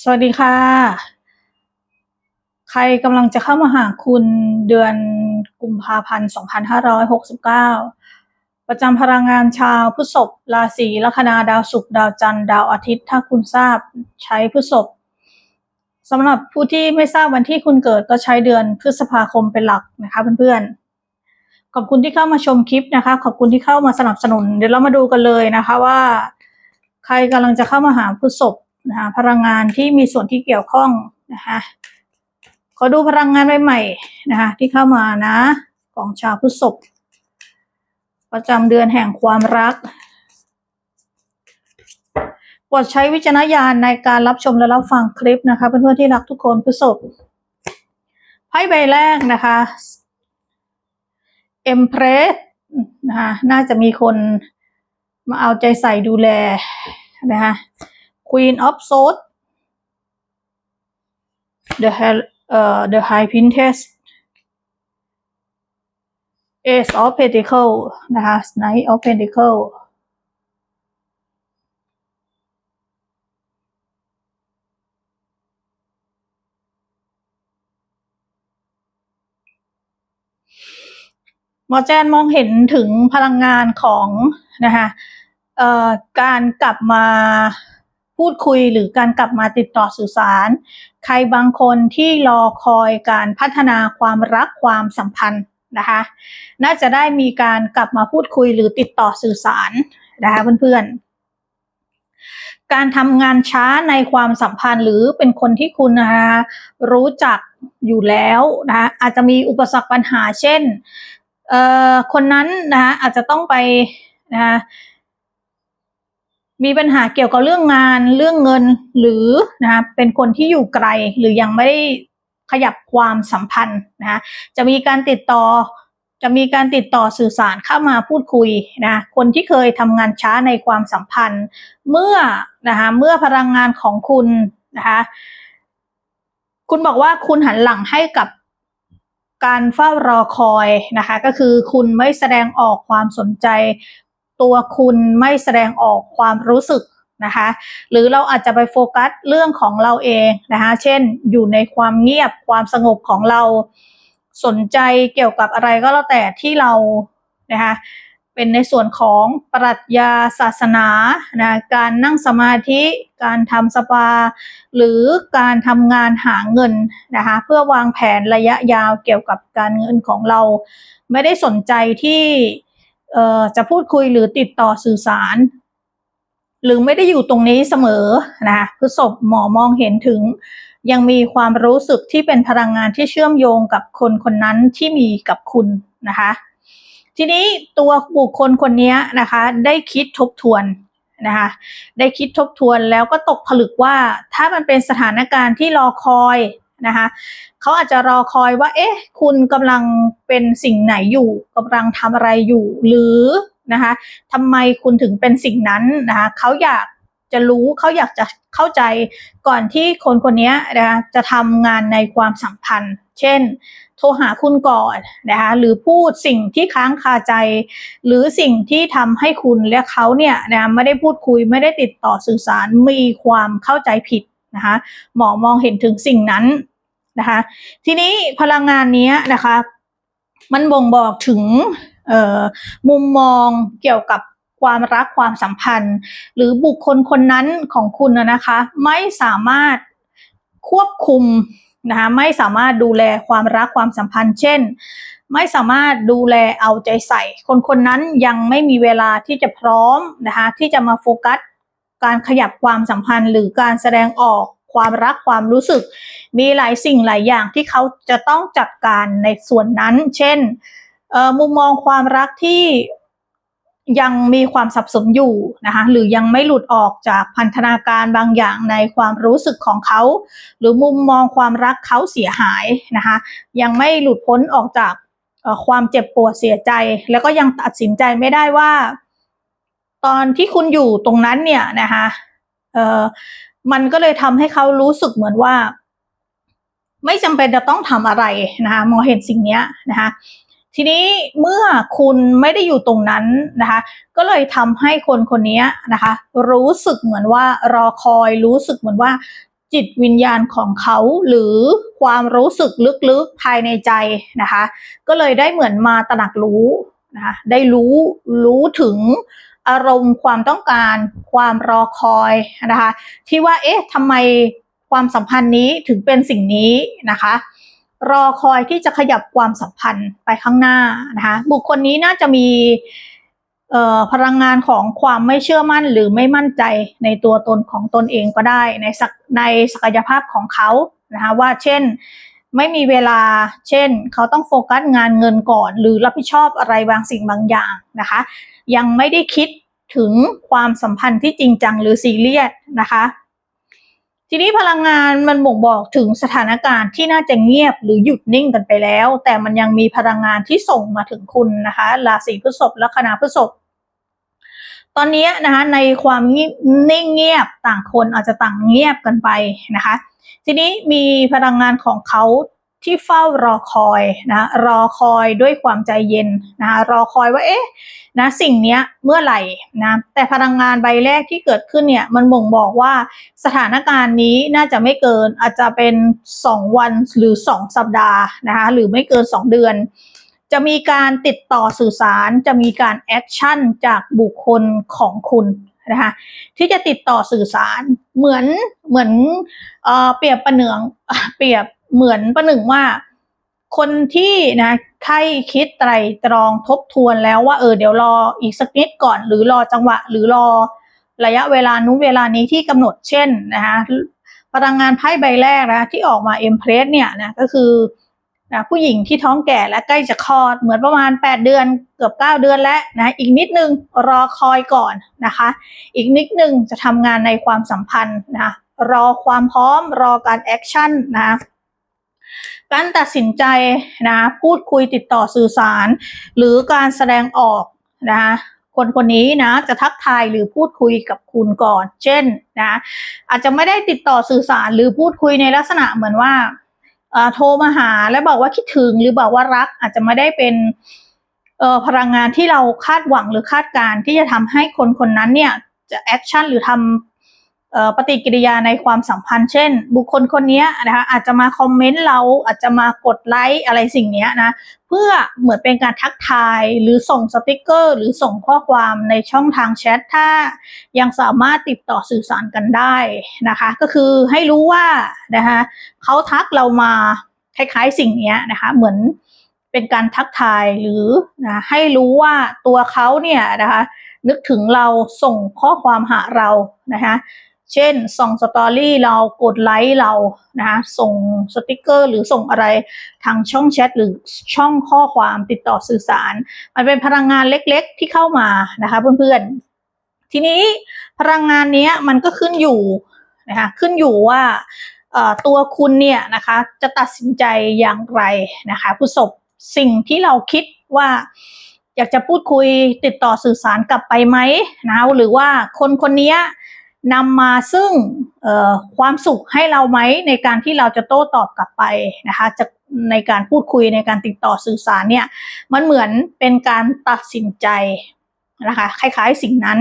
สวัสดีค่ะ ใครกำลังจะเข้ามาหาคุณเดือนกุมภาพันธ์ 2569 ประจำพลังงานชาวพฤษภราศีลัคนาดาวศุกร์ดาวจันทร์ดาวอาทิตย์ ถ้าคุณทราบใช้พฤษภสำหรับผู้ที่ไม่ทราบวันที่คุณเกิดก็ใช้เดือนพฤษภาคมเป็นหลักนะคะเพื่อนๆ ขอบคุณที่เข้ามาชมคลิปนะคะ ขอบคุณที่เข้ามาสนับสนุน เดี๋ยวเรามาดูกันเลยนะคะว่า ใครกำลังจะเข้ามาหาพฤษภ นะคะพลังงานที่มีส่วนที่เกี่ยวข้องนะคะขอดูพลังงานใหม่ๆนะคะที่เข้ามานะของชาวพฤษภประจำเดือนแห่งความรักโปรดใช้วิจารณญาณในการรับชมและรับฟังคลิปนะคะเพื่อนๆที่รักทุกคนพฤษภไพ่ใบแรกนะคะ Empress นะคะน่าจะมีคนมาเอาใจใส่ดูแลนะคะ Queen of Swords the uh, the High Priestess Ace of Pentacle นะคะ Knight of Pentacle หมอแจนมองเห็นถึงพลังงานของนะคะการกลับมา พูดคุยหรือการกลับมาติดต่อสื่อสาร ใครบางคนที่รอคอยการพัฒนาความรักความสัมพันธ์นะคะน่าจะได้มีการกลับมาพูดคุยหรือติดต่อสื่อสารนะคะเพื่อนๆ การทำงานช้าในความสัมพันธ์หรือเป็นคนที่คุณนะคะรู้จักอยู่แล้วนะคะอาจจะมีอุปสรรคปัญหาเช่นเอ่อคนนั้นนะคะอาจจะต้องไปนะคะ มีปัญหาเกี่ยวกับเรื่องงานเรื่องเงินหรือนะคะเป็นคนที่อยู่ไกลหรือยังไม่ได้ขยับความสัมพันธ์นะคะจะมีการติดต่อจะมีการติดต่อสื่อสารเข้ามาพูดคุยนะคนที่เคยทำงานช้าในความสัมพันธ์ เมื่อนะคะเมื่อพลังงานของคุณนะคะคุณบอกว่าคุณหันหลังให้กับการเฝ้ารอคอยนะคะ ก็คือคุณไม่แสดงออกความสนใจ ตัวคุณไม่แสดงออกความรู้สึกนะคะหรือเราอาจจะไปโฟกัสเรื่องของเราเองนะคะเช่นอยู่ในความเงียบความสงบของเราสนใจเกี่ยวกับอะไรก็แล้วแต่ที่เรานะคะเป็นในส่วนของปรัชญาศาสนานะการนั่งสมาธิการทำสปา หรือการทำงานหาเงินนะคะเพื่อวางแผนระยะยาวเกี่ยวกับการเงินของเรา ไม่ได้สนใจที่ เอ่อจะพูดคุยหรือติดต่อสื่อสาร หรือไม่ได้อยู่ตรงนี้เสมอนะพฤษภหมอมองเห็นถึง ยังมีความรู้สึกที่เป็นพลังงานที่เชื่อมโยงกับคนคนนั้นที่มีกับคุณนะคะทีนี้ตัวบุคคลคนนี้นะคะ ได้คิดทบทวนนะคะได้คิดทบทวนแล้วก็ตกผลึกว่าถ้ามันเป็นสถานการณ์ที่รอคอย นะคะเขาอาจจะรอคอยว่า เอ๊ะ คุณกำลังเป็นสิ่งไหนอยู่กำลังทำอะไรอยู่หรือนะคะทำไมคุณถึงเป็นสิ่งนั้นนะคะเขาอยากจะรู้เขาอยากจะเข้าใจก่อนที่คนคนนี้นะคะจะทำงานในความสัมพันธ์ เช่น โทรหาคุณก่อนนะคะหรือพูดสิ่งที่ค้างคาใจ หรือสิ่งที่ทำให้คุณและเขาเนี่ยนะไม่ได้พูดคุยไม่ได้ติดต่อสื่อสารมีความเข้าใจผิดนะคะหมอมองเห็นถึงสิ่งนั้น นะคะ ทีนี้พลังงานนี้นะคะ มันบ่งบอกถึงมุมมองเกี่ยวกับความรักความสัมพันธ์ หรือบุคคลคนนั้นของคุณนะคะ ไม่สามารถควบคุมนะคะไม่สามารถดูแลความรักความสัมพันธ์ เช่น ไม่สามารถดูแลเอาใจใส่ คนคนนั้นยังไม่มีเวลาที่จะพร้อมนะคะที่จะมาโฟกัสการขยับความสัมพันธ์หรือการแสดงออก ความรักความรู้สึก มีหลายสิ่งหลายอย่างที่เขาจะต้องจัดการในส่วนนั้น เช่นมุมมองความรักที่ยังมีความสับสนอยู่นะคะหรือยังไม่หลุดออกจากพันธนาการบางอย่างในความรู้สึกของเขา หรือมุมมองความรักเขาเสียหายนะคะยังไม่หลุดพ้นออกจากความเจ็บปวดเสียใจ แล้วก็ยังตัดสินใจไม่ได้ว่า ตอนที่คุณอยู่ตรงนั้นเนี่ยนะคะ มันก็เลยทำให้เขารู้สึกเหมือนว่า ไม่จำเป็นจะต้องทำอะไรนะคะมองเห็นสิ่งนี้นะคะทีนี้เมื่อคุณไม่ได้อยู่ตรงนั้นนะคะ ก็เลยทำให้คนคนนี้นะคะ รู้สึกเหมือนว่ารอคอยรู้สึกเหมือนว่า จิตวิญญาณของเขาหรือความรู้สึกลึกๆภายในใจนะคะ ก็เลยได้เหมือนมาตระหนักรู้นะคะได้รู้รู้ถึง อารมณ์ความต้องการความรอคอยนะคะ ที่ว่าเอ๊ะทำไมความสัมพันธ์นี้ถึงเป็นสิ่งนี้นะคะ รอคอยที่จะขยับความสัมพันธ์ไปข้างหน้านะคะบุคคลนี้น่าจะมีเอ่อพลังงานของความไม่เชื่อมั่นหรือไม่มั่นใจในตัวตนของตนเองก็ได้ ในศักในศักยภาพของเขานะคะว่าเช่นไม่มีเวลา เช่น เขาต้องโฟกัสงานเงินก่อน หรือรับผิดชอบอะไรบางสิ่งบางอย่างนะคะ ยังไม่ได้คิดถึงความสัมพันธ์ที่จริงจังหรือซีเรียสนะคะ ทีนี้พลังงานมันบ่งบอกถึงสถานการณ์ที่น่าจะเงียบหรือหยุดนิ่งกันไปแล้ว แต่มันยังมีพลังงานที่ส่งมาถึงคุณนะคะราศีพฤษภและคณะพฤษภตอนนี้นะคะในความนิ่งเงียบต่างคนอาจจะต่างเงียบกันไปนะคะ ทีนี้มีพลังงานของเขา ที่เฝ้ารอคอยนะรอคอยด้วยความใจเย็นนะคะรอคอยว่าเอ๊ะนะสิ่งนี้เมื่อไหร่นะแต่พลังงานใบแรกที่เกิดขึ้นเนี่ยมันบ่งบอกว่าสถานการณ์นี้น่าจะไม่เกินอาจจะเป็น 2 วันหรือ 2 สัปดาห์นะคะหรือไม่เกิน 2 เดือน จะมีการติดต่อสื่อสาร จะมีการแอคชั่นจากบุคคลของคุณนะคะที่จะติดต่อสื่อสารเหมือนเหมือนเอ่อเปรียบประเนืองเปรียบ เหมือนประหนึ่งว่า คนที่นะใครคิดไตรตรองทบทวนแล้วว่าเออเดี๋ยวรออีกสักนิดก่อน หรือรอจังหวะ หรือรอระยะเวลานู้นเวลานี้ที่กำหนดเช่นนะคะพลังงานไพ่ใบแรกนะที่ออกมาเอ็มเพรสเนี่ยนะก็คือนะผู้หญิงที่ท้องแก่และใกล้จะคลอดเหมือนประมาณ 8 เดือนเกือบ 9 เดือนแล้วนะอีกนิดนึงรอคอยก่อนนะคะ อีกนิดนึงจะทำงานในความสัมพันธ์นะรอความพร้อมรอการแอคชั่นนะ การตัดสินใจนะพูดคุยติดต่อสื่อสาร หรือการแสดงออกนะคะคนคนนี้นะจะทักทายหรือพูดคุยกับคุณก่อน เช่นนะอาจจะไม่ได้ติดต่อสื่อสารหรือพูดคุยในลักษณะเหมือนว่าโทรมาหาแล้วบอกว่าคิดถึงหรือบอกว่ารักอาจจะไม่ได้เป็นพลังงานที่เราคาดหวังหรือคาดการที่จะทำให้คนคนนั้นเนี่ยจะแอคชั่นหรือทำ ปฏิกิริยาในความสัมพันธ์ เช่น บุคคลคนนี้นะคะอาจจะมาคอมเมนต์เราอาจจะมากดไลค์อะไรสิ่งนี้นะเพื่อเหมือนเป็นการทักทายหรือส่งสติกเกอร์ หรือส่งข้อความในช่องทางแชทถ้ายังสามารถติดต่อสื่อสารกันได้นะคะ ก็คือให้รู้ว่านะคะเขาทักเรามาคล้ายๆสิ่งนี้นะคะเหมือนเป็นการทักทายหรือนะให้รู้ว่าตัวเขาเนี่ยนะคะนึกถึงเราส่งข้อความหาเรานะคะ เช่นส่งสตอรี่เรากดไลค์เรานะคะส่งสติกเกอร์ หรือส่งอะไรทางช่องแชทหรือช่องข้อความติดต่อสื่อสาร มันเป็นพลังงานเล็กๆที่เข้ามานะคะเพื่อนๆ ทีนี้พลังงานนี้มันก็ขึ้นอยู่นะคะขึ้นอยู่ว่าตัวคุณเนี่ยนะคะจะตัดสินใจอย่างไรนะคะผู้ศพสิ่งที่เราคิดว่าอยากจะพูดคุยติดต่อสื่อสารกลับไปไหมนะหรือว่าคนคนนี้ นำมาซึ่งความสุขให้เราไหมในการที่เราจะโต้ตอบกลับไปนะคะจะในการพูดคุยในการติดต่อสื่อสารเนี่ยมันเหมือนเป็นการตัดสินใจนะคะคล้ายๆสิ่งนั้น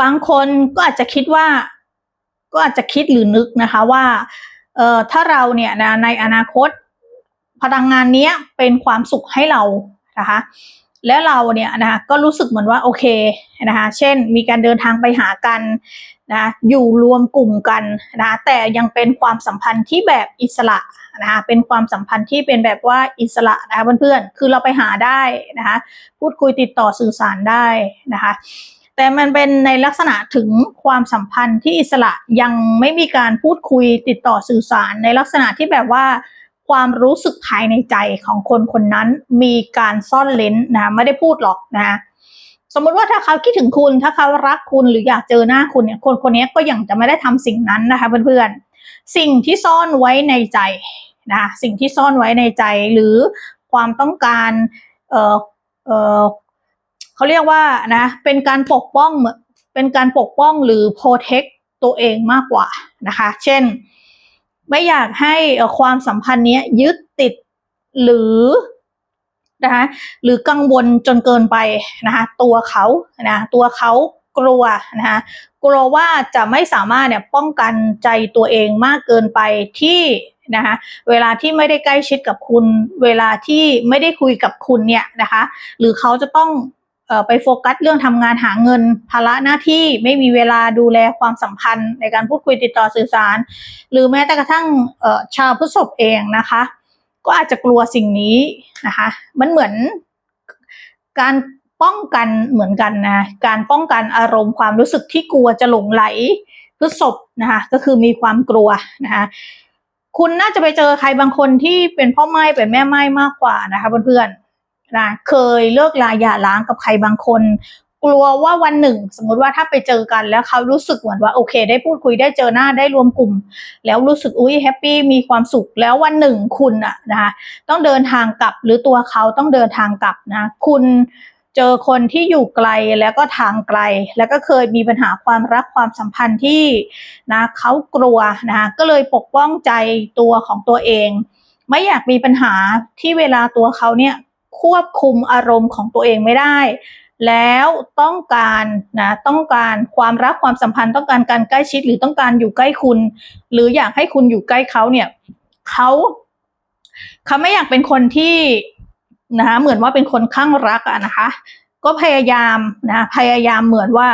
บางคนก็อาจจะคิดว่าก็อาจจะคิดหรือนึกนะคะว่าเอ่อถ้าเราเนี่ยนะในอนาคตพลังงานนี้เป็นความสุขให้เรานะคะ แล้วเราเนี่ยนะคะก็รู้สึกเหมือนว่าโอเคนะคะเช่นมีการเดินทางไปหากันนะอยู่รวมกลุ่มกันนะแต่ยังเป็นความสัมพันธ์ที่แบบอิสระนะคะเป็นความสัมพันธ์ที่เป็นแบบว่าอิสระนะคะเพื่อนๆคือเราไปหาได้นะคะพูดคุยติดต่อสื่อสารได้นะคะแต่มันเป็นในลักษณะถึงความสัมพันธ์ที่อิสระยังไม่มีการพูดคุยติดต่อสื่อสารในลักษณะที่แบบว่า ความรู้สึกภายในใจของคนคนนั้นมีการซ่อนเลนนะไม่ได้พูดหรอกนะสมมุติว่าถ้าเขาคิดถึงคุณถ้าเขารักคุณหรืออยากเจอหน้าคุณเนี่ยคนคนนี้ก็ยังจะไม่ได้ทำสิ่งนั้นนะคะเพื่อนๆสิ่งที่ซ่อนไว้ในใจนะสิ่งที่ซ่อนไว้ในใจหรือความต้องการเออเออเขาเรียกว่านะเป็นการปกป้องเป็นการปกป้องหรือโปรเทคตัวเองมากกว่านะคะ เช่น ไม่อยากให้ความสัมพันธ์นี้ยึดติดหรือนะคะหรือกังวลจนเกินไปนะคะตัวเขานะตัวเขากลัวนะคะกลัวว่าจะไม่สามารถเนี่ยป้องกันใจตัวเองมากเกินไปที่นะคะเวลาที่ไม่ได้ใกล้ชิดกับคุณ เวลาที่ไม่ได้คุยกับคุณเนี่ยนะคะ หรือเขาจะต้อง ไปโฟกัสเรื่องทำงานหาเงิน ภาระหน้าที่ไม่มีเวลาดูแลความสัมพันธ์ ในการพูดคุยติดต่อสื่อสาร หรือแม้แต่กระทั่งชาวพฤษภเองนะคะ ก็อาจจะกลัวสิ่งนี้นะคะ มันเหมือนการป้องกันเหมือนกันนะการป้องกันอารมณ์ความรู้สึกที่กลัวจะหลงไหลพฤษภนะคะก็คือมีความกลัวนะคะคุณน่าจะไปเจอใครบางคนที่เป็นพ่อไม้เป็นแม่ไม้มากกว่านะคะเพื่อนๆ นะเคยเลิกลาหย่าร้างกับใครบางคน กลัวว่าวันหนึ่ง สมมติว่าถ้าไปเจอกันแล้วเขารู้สึกเหมือนว่าโอเค ได้พูดคุยได้เจอหน้าได้รวมกลุ่ม แล้วรู้สึกอุ้ยแฮปปี้มีความสุขแล้ววันหนึ่งคุณอะนะคะต้องเดินทางกลับหรือตัวเขาต้องเดินทางกลับนะคุณเจอคนที่อยู่ไกลแล้วก็ทางไกล แล้วก็เคยมีปัญหาความรักความสัมพันธ์ที่นะเขากลัวนะก็เลยปกป้องใจตัวของตัวเอง ไม่อยากมีปัญหาที่เวลาตัวเขาเนี่ย ควบคุมอารมณ์ของตัวเองไม่ได้ แล้วต้องการนะต้องการความรักความสัมพันธ์ต้องการการใกล้ชิดหรือต้องการอยู่ใกล้คุณ หรืออยากให้คุณอยู่ใกล้เขาเนี่ยเขาเขาไม่อยากเป็นคนที่นะคะเหมือนว่าเป็นคนข้างรักอะนะคะ ก็พยายามนะพยายามเหมือนว่า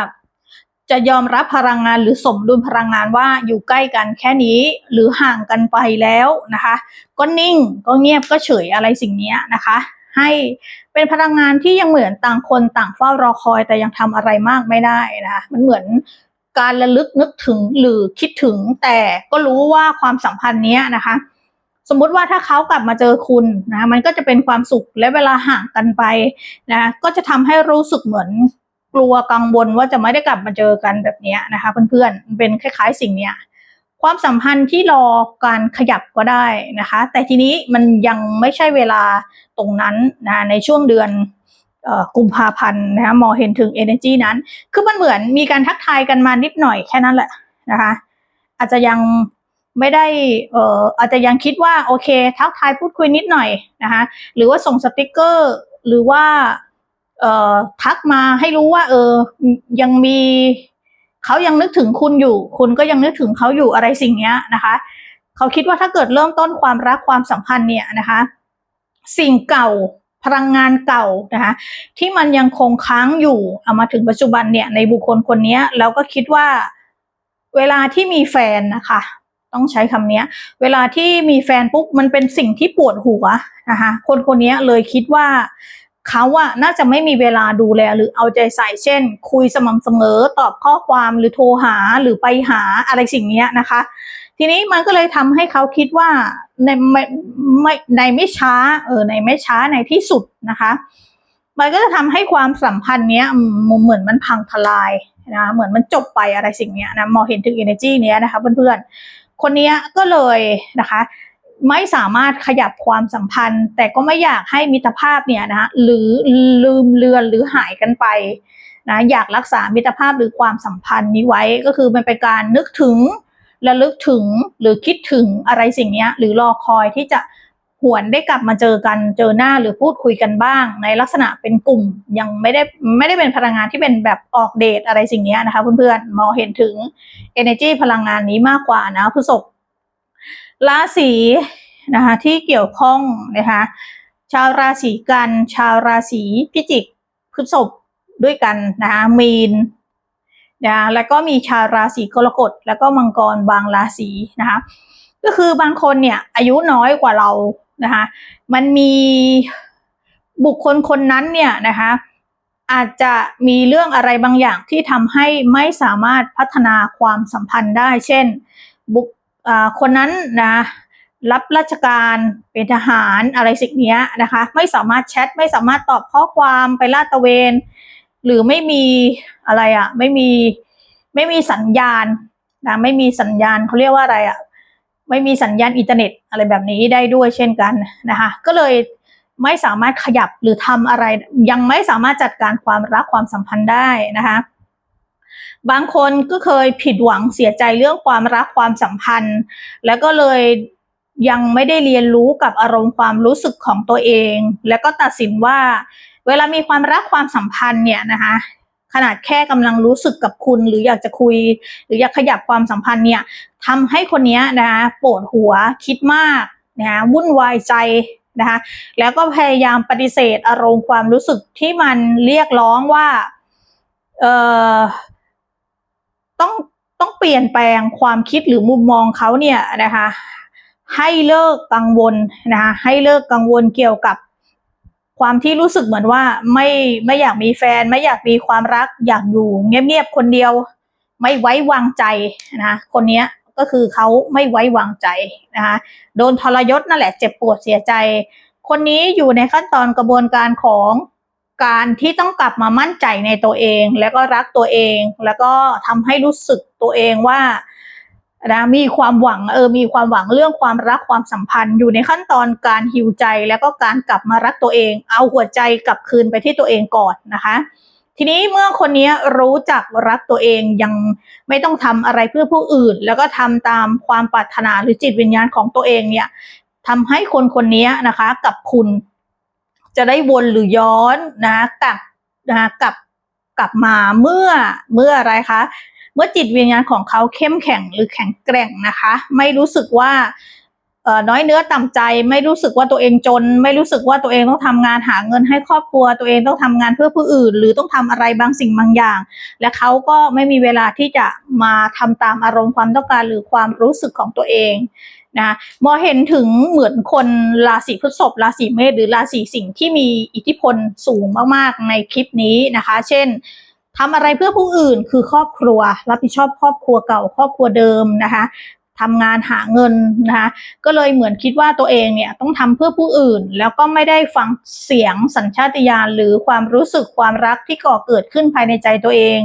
จะยอมรับพลังงานหรือสมดุลพลังงานว่าอยู่ใกล้กันแค่นี้หรือห่างกันไปแล้วนะคะ ก็นิ่งก็เงียบก็เฉยอะไรสิ่งนี้นะคะ ให้เป็นพลังงานที่ยังเหมือนต่างคนต่างเฝ้ารอคอย แต่ยังทำอะไรมากไม่ได้นะคะมันเหมือนการระลึกนึกถึงหรือคิดถึง แต่ก็รู้ว่าความสัมพันธ์นี้นะคะ สมมุติว่าถ้าเขากลับมาเจอคุณนะมันก็จะเป็นความสุขและเวลาห่างกันไปนะก็จะทำให้รู้สึกเหมือนกลัวกังวลว่าจะไม่ได้กลับมาเจอกันแบบนี้นะคะ เพื่อนๆมันเป็นคล้าย ๆ สิ่งเนี้ย ความสัมพันธ์ที่รอการขยับก็ได้นะคะ แต่ทีนี้มันยังไม่ใช่เวลาตรงนั้นนะในช่วงเดือนกุมภาพันธ์นะคะมอเห็นถึง energy นั้น คือมันเหมือนมีการทักทายกันมานิดหน่อยแค่นั้นแหละนะคะ อาจจะยังไม่ได้เอ่ออาจจะยังคิดว่าโอเค ทักทายพูดคุยนิดหน่อยนะคะหรือว่าส่งสติกเกอร์ หรือว่าเอ่อทักมาให้รู้ว่าเออยังมี เขายังนึกถึงคุณอยู่ คุณก็ยังนึกถึงเขาอยู่อะไรสิ่งเนี้ยนะคะ เขาคิดว่าถ้าเกิดเริ่มต้นความรักความสัมพันธ์เนี่ยนะคะ สิ่งเก่าพลังงานเก่านะคะที่มันยังคงค้างอยู่เอามาถึงปัจจุบันเนี่ยในบุคคลคนนี้แล้วก็คิดว่าเวลาที่มีแฟนนะคะ ต้องใช้คำนี้เวลาที่มีแฟนปุ๊บมันเป็นสิ่งที่ปวดหัวนะคะคนคนนี้เลยคิดว่า เขาอะน่าจะไม่มีเวลาดูแลหรือเอาใจใส่เช่น คุยสม่ำเสมอตอบข้อความหรือโทรหาหรือไปหาอะไรสิ่งนี้นะคะ ทีนี้มันก็เลยทำให้เขาคิดว่าในไม่ไม่ในไม่ช้าเออในไม่ช้าในที่สุดนะคะ มันก็จะทำให้ความสัมพันธ์เนี้ยเหมือนมันพังทลายนะเหมือนมันจบไปอะไรสิ่งเนี้ยนะมองเห็นถึง energy เนี้ยนะคะเพื่อนๆคนนี้ก็เลยนะคะ ไม่สามารถขยับความสัมพันธ์ แต่ก็ไม่อยากให้มิตรภาพเนี่ยนะหรือลืมเลือนหรือหายกันไปนะอยากรักษามิตรภาพหรือความสัมพันธ์นี้ไว้ก็คือมันเป็นการนึกถึงระลึกถึงหรือคิดถึงอะไรสิ่งนี้หรือรอคอยที่จะหวนได้กลับมาเจอกันเจอหน้าหรือพูดคุยกันบ้าง ในลักษณะเป็นกลุ่มยังไม่ได้ไม่ได้เป็นพลังงานที่เป็นแบบออกเดทอะไรสิ่งนี้นะคะเพื่อนๆมองเห็นถึง energy พลังงานนี้มากกว่านะพฤษภ ราศีนะคะที่เกี่ยวข้องนะคะชาวราศีกัน ชาวราศีพิจิกพฤษภด้วยกันนะคะมีนนะแล้วก็มีชาวราศีกรกฎแล้วก็มังกรบางราศีนะคะก็คือบางคนเนี่ยอายุน้อยกว่าเรานะคะมันมีบุคคลคนนั้นเนี่ยนะคะอาจจะมีเรื่องอะไรบางอย่างที่ทำให้ไม่สามารถพัฒนาความสัมพันธ์ได้ เช่น บุค คนนั้นนะรับราชการเป็นทหารอะไรสิ่งนี้นะคะ ไม่สามารถแชทไม่สามารถตอบข้อความไปลาดตะเวน หรือไม่มีอะไรอะ่ะไม่มีไม่มีสัญญาณนะไม่มีสัญญาณเขาเรียกว่าอะไรอะ่ะไม่มีสัญญาณอินเทอร์เน็ตอะไรแบบนี้ได้ด้วยเช่นกันนะคะก็เลยไม่สามารถขยับหรือทำอะไร ยังไม่สามารถจัดการความรักความสัมพันธ์ได้นะคะ บางคนก็เคยผิดหวังเสียใจเรื่องความรักความสัมพันธ์ แล้วก็เลยยังไม่ได้เรียนรู้กับอารมณ์ความรู้สึกของตัวเอง แล้วก็ตัดสินว่า เวลามีความรักความสัมพันธ์เนี่ยนะคะขนาดแค่กำลังรู้สึกกับคุณ หรืออยากจะคุย หรืออยากขยับความสัมพันธ์เนี่ยทำให้คนนี้นะคะปวดหัวคิดมากนะคะวุ่นวายใจนะคะแล้วก็พยายามปฏิเสธอารมณ์ความรู้สึกที่มันเรียกร้องว่าเอ่อ ต้องต้องเปลี่ยนแปลงความคิดหรือมุมมองเขาเนี่ยนะคะให้เลิกกังวลนะคะให้เลิกกังวลเกี่ยวกับความที่รู้สึกเหมือนว่าไม่ไม่อยากมีแฟน ไม่อยากมีความรักอยากอยู่เงียบๆคนเดียว ไม่ไว้วางใจนะคนเนี้ยก็คือเขาไม่ไว้วางใจนะคะโดนทรยศนั่นแหละเจ็บปวดเสียใจ คนนี้อยู่ในขั้นตอนกระบวนการของ การที่ต้องกลับมามั่นใจในตัวเอง แล้วก็รักตัวเอง แล้วก็ทำให้รู้สึกตัวเองว่านะมีความหวังเออมีความหวังเรื่องความรักความสัมพันธ์ อยู่ในขั้นตอนการหิวใจแล้วก็การกลับมารักตัวเอง เอาหัวใจกลับคืนไปที่ตัวเองก่อนนะคะ ทีนี้เมื่อคนนี้รู้จักรักตัวเองยังไม่ต้องทำอะไรเพื่อผู้อื่น แล้วก็ทำตามความปรารถนาหรือจิตวิญญาณของตัวเองเนี่ยทำให้คนคนนี้นะคะกับคุณ จะได้วนหรือย้อนนะกลับนะกลับกลับมาเมื่อเมื่ออะไรคะ เมื่อจิตวิญญาณของเขาเข้มแข็งหรือแข็งแกร่งนะคะ ไม่รู้สึกว่าน้อยเนื้อต่ำใจไม่รู้สึกว่าตัวเองจน ไม่รู้สึกว่าตัวเองต้องทำงานหาเงินให้ครอบครัว ตัวเองต้องทำงานเพื่อผู้อื่น หรือต้องทำอะไรบางสิ่งบางอย่าง และเขาก็ไม่มีเวลาที่จะมาทำตามอารมณ์ความต้องการหรือความรู้สึกของตัวเอง นะมอเห็นถึงเหมือนคนราศีพฤษภราศีเมษหรือราศีสิงห์ที่มีอิทธิพลสูงมากๆในคลิปนี้นะคะ เช่นทำอะไรเพื่อผู้อื่นคือครอบครัว รับผิดชอบครอบครัวเก่า ครอบครัวเดิมนะคะทำงานหาเงินนะคะก็เลยเหมือนคิดว่าตัวเองเนี่ยต้องทำเพื่อผู้อื่น แล้วก็ไม่ได้ฟังเสียงสัญชาตญาณหรือความรู้สึกความรักที่ก่อเกิดขึ้นภายในใจตัวเอง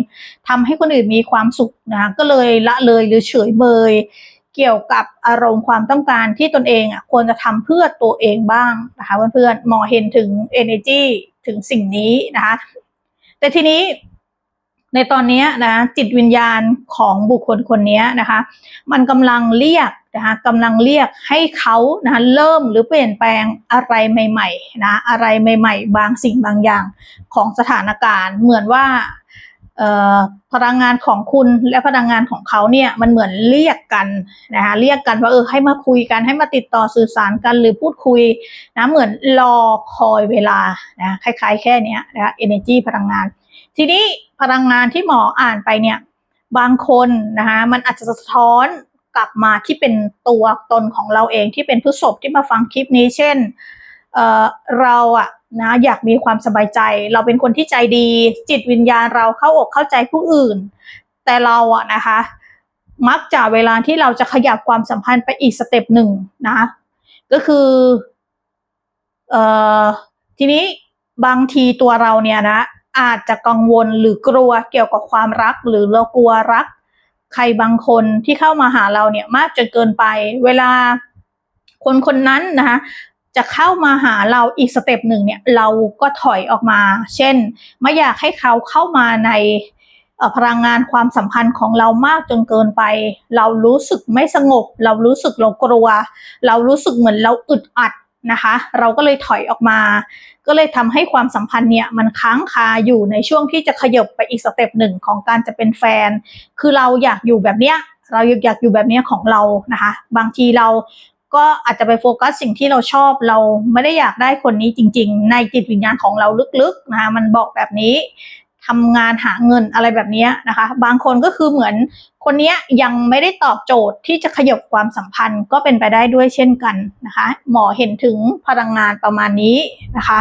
ทำให้คนอื่นมีความสุขนะคะก็เลยละเลยหรือเฉยเบย เกี่ยวกับอารมณ์ความต้องการที่ตนเองอะควรจะทำเพื่อตัวเองบ้างนะคะเพื่อนๆมองเห็นถึง energy ถึงสิ่งนี้นะคะแต่ทีนี้ในตอนนี้นะจิตวิญญาณของบุคคลคนนี้นะคะ มันกำลังเรียกนะคะกำลังเรียกให้เขานะะเริ่มหรือเปลี่ยนแปลงอะไรใหม่ๆนะอะไรใหม่ ๆ บางสิ่งบางอย่างของสถานการณ์ เหมือนว่า พลังงานของคุณและพลังงานของเขาเนี่ยมันเหมือนเรียกกันนะคะเรียกกันว่าเออให้มาคุยกันให้มาติดต่อสื่อสารกันหรือพูดคุยนะเหมือนรอคอยเวลานะคล้าย ๆ แค่นี้นะคะ energy พลังงาน ทีนี้พลังงานที่หมออ่านไปเนี่ยบางคนนะคะมันอาจจะสะท้อนกลับมาที่เป็นตัวตนของเราเองที่เป็นผู้ศพที่มาฟังคลิปนี้เช่นเเราอะ นะอยากมีความสบายใจ เราเป็นคนที่ใจดี จิตวิญญาณเราเข้าอกเข้าใจผู้อื่น แต่เราอะนะคะ มักจะเวลาที่เราจะขยับความสัมพันธ์ไปอีกสเต็ปหนึ่งนะ ก็คือเอ่อทีนี้บางทีตัวเราเนี่ยนะอาจจะกังวลหรือกลัวเกี่ยวกับความรัก หรือเรากลัวรัก ใครบางคนที่เข้ามาหาเราเนี่ยมากจนเกินไป เวลาคนคนนั้นนะคะ จะเข้ามาหาเราอีกสเต็ปหนึ่งเนี่ยเราก็ถอยออกมา เช่น ไม่อยากให้เขาเข้ามาในพลังงานความสัมพันธ์ของเรามากจนเกินไป เรารู้สึกไม่สงบ เรารู้สึกเรากลัว เรารู้สึกเหมือนเราอึดอัดนะคะ เราก็เลยถอยออกมา ก็เลยทำให้ความสัมพันธ์เนี่ยมันค้างคาอยู่ในช่วงที่จะขยบไปอีกสเต็ปหนึ่งของการจะเป็นแฟน คือเราอยากอยู่แบบเนี้ยเราอยากอยู่แบบเนี้ยของเรานะคะ บางทีเรา ก็อาจจะไปโฟกัสสิ่งที่เราชอบเราไม่ได้อยากได้คนนี้จริง ๆ ในจิตวิญญาณของเราลึกๆนะคะมันบอกแบบนี้ทำงานหาเงินอะไรแบบนี้นะคะ บางคนก็คือเหมือนคนนี้ยังไม่ได้ตอบโจทย์ที่จะขยบความสัมพันธ์ก็เป็นไปได้ด้วยเช่นกันนะคะ หมอเห็นถึงพลังงานประมาณนี้นะคะ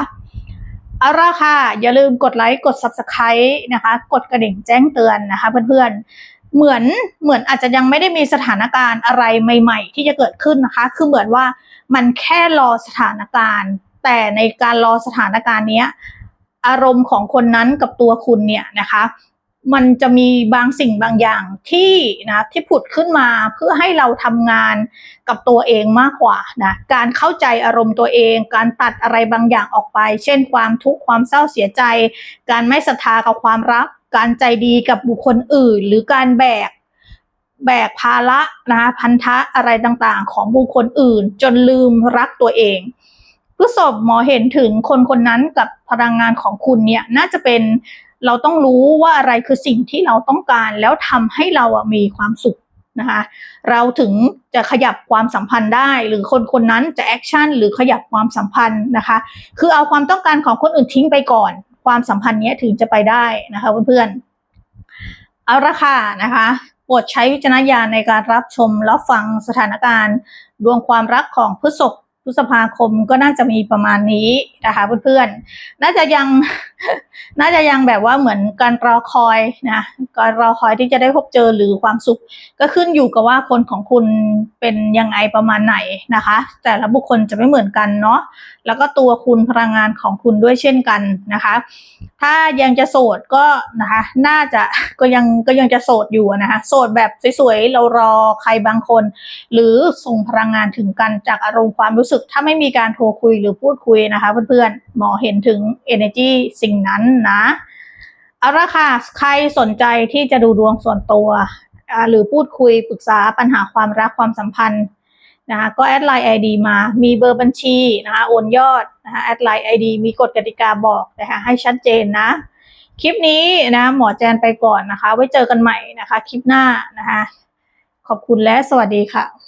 เอาละค่ะ อย่าลืมกดไลค์ กด Subscribe นะคะ กดกระดิ่งแจ้งเตือนนะคะเพื่อนๆ เหมือนเหมือนอาจจะยังไม่ได้มีสถานการณ์อะไรใหม่ ๆ ที่จะเกิดขึ้นนะคะ คือเหมือนว่ามันแค่รอสถานการณ์ แต่ในการรอสถานการณ์นี้อารมณ์ของคนนั้นกับตัวคุณเนี่ยนะคะ มันจะมีบางสิ่งบางอย่างที่นะที่ผุดขึ้นมาเพื่อให้เราทำงานกับตัวเองมากกว่านะการเข้าใจอารมณ์ตัวเอง การตัดอะไรบางอย่างออกไป เช่นความทุกข์ความเศร้าเสียใจ การไม่ศรัทธากับความรัก การใจดีกับบุคคลอื่น หรือการแบกแบกภาระนะคะพันธะอะไรต่างๆ ของบุคคลอื่น จนลืมรักตัวเองพฤษภหมอเห็นถึงคนคนนั้นกับพลังงานของคุณเนี่ยน่าจะเป็นเราต้องรู้ว่าอะไรคือสิ่งที่เราต้องการแล้วทำให้เราอะมีความสุขนะคะเราถึงจะขยับความสัมพันธ์ได้ หรือคนคนนั้นจะแอคชั่นหรือขยับความสัมพันธ์นะคะ คือเอาความต้องการของคนอื่นทิ้งไปก่อน ความสัมพันธ์นี้ถึงจะไปได้นะคะเพื่อนๆเอาละค่ะนะคะโปรดใช้วิจารณญาณในการรับชมรับฟังสถานการณ์ ดวงความรักของพฤษภ พฤษภาคมก็น่าจะมีประมาณนี้นะคะเพื่อนๆ น่าจะยังน่าจะยังแบบว่าเหมือนการรอคอยนะการรอคอยที่จะได้พบเจอหรือความสุข ก็ขึ้นอยู่กับว่าคนของคุณเป็นยังไงประมาณไหนนะคะ แต่ละบุคคลจะไม่เหมือนกันเนาะแล้วก็ตัวคุณพลังงานของคุณด้วยเช่นกันนะคะ ถ้ายังจะโสดก็นะคะ น่าจะก็ยังก็ยังจะโสดอยู่นะคะโสดแบบสวยๆเรารอใครบางคน หรือส่งพลังงานถึงกันจากอารมณ์ความรู้สึกถ้าไม่มีการโทรคุยหรือพูดคุยนะคะ เพื่อนๆหมอเห็นถึง energy สิ่งนั้นนะเอาละค่ะใครสนใจที่จะดูดวงส่วนตัว หรือพูดคุยปรึกษาปัญหาความรักความสัมพันธ์นะคะก็แอดไลน์ ID มา มีเบอร์บัญชีนะคะโอนยอดนะคะแอดไลน์ ID มีกฎกติกาบอกนะคะให้ชัดเจนนะ คลิปนี้นะหมอแจนไปก่อนนะคะ ไว้เจอกันใหม่นะคะ คลิปหน้านะคะ ขอบคุณและสวัสดีค่ะ